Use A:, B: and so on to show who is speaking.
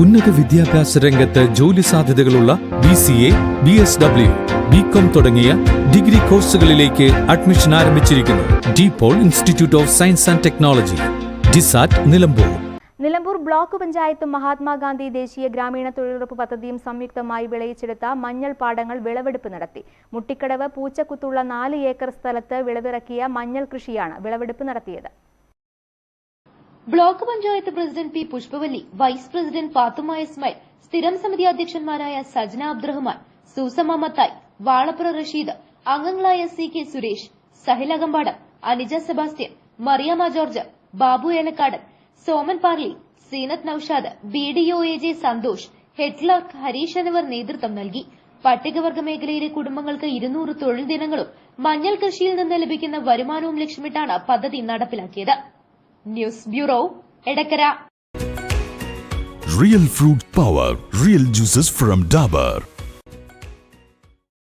A: ഉന്നത വിദ്യാഭ്യാസ രംഗത്ത് ജോലി സാധ്യതകളുള്ള B C A B S W B com തുടങ്ങിയ ഡിഗ്രി കോഴ്സുകളിലേക്ക് അഡ്മിഷൻ ആരംഭിച്ചിരിക്കുന്നു. DePaul institute of science and technology DISAT Nilambur.
B: Nilambur block പഞ്ചായത്തും മഹാത്മാഗാന്ധി ദേശീയ ഗ്രാമീണ തൊഴിലുറപ്പ് പദ്ധതിയും സംയുക്തമായി വിളയിച്ചെടുത്ത മഞ്ഞൾ പാടങ്ങൾ വിളവെടുപ്പ് നടത്തി. മുട്ടിക്കടവ് പൂച്ചക്കുത്തുള്ള നാല് ഏക്കർ സ്ഥലത്ത് വിളവിറക്കിയ മഞ്ഞൾ കൃഷിയാണ് വിളവെടുപ്പ് നടത്തിയത്.
C: Block panchayat president P Pushpavalli vice president Fathima Ismail സ്ഥിരം സമിതി അധ്യക്ഷന്മാരായ സജന അബ്ദുറഹ്മാൻ സൂസമ്മ മത്തായി വാളപ്പുറ റഷീദ് അംഗങ്ങളായ C K Suresh Sahil Akampadam Anija Sebastian Mariyama George Babu Elakkadan Soman Parli Seenath Naushad B D O A J Santhosh head Harish എന്നിവർ നേതൃത്വം നൽകി. പട്ടികവർഗ മേഖലയിലെ കുടുംബങ്ങൾക്ക് ഇരുന്നൂറ് തൊഴിൽ ദിനങ്ങളും മഞ്ഞൾ കൃഷിയിൽ നിന്ന് ലഭിക്കുന്ന വരുമാനവും ലക്ഷ്യമിട്ടാണ് പദ്ധതി നടപ്പിലാക്കിയത്. News bureau Edakkara
D: Real fruit power, real juices from Dabur.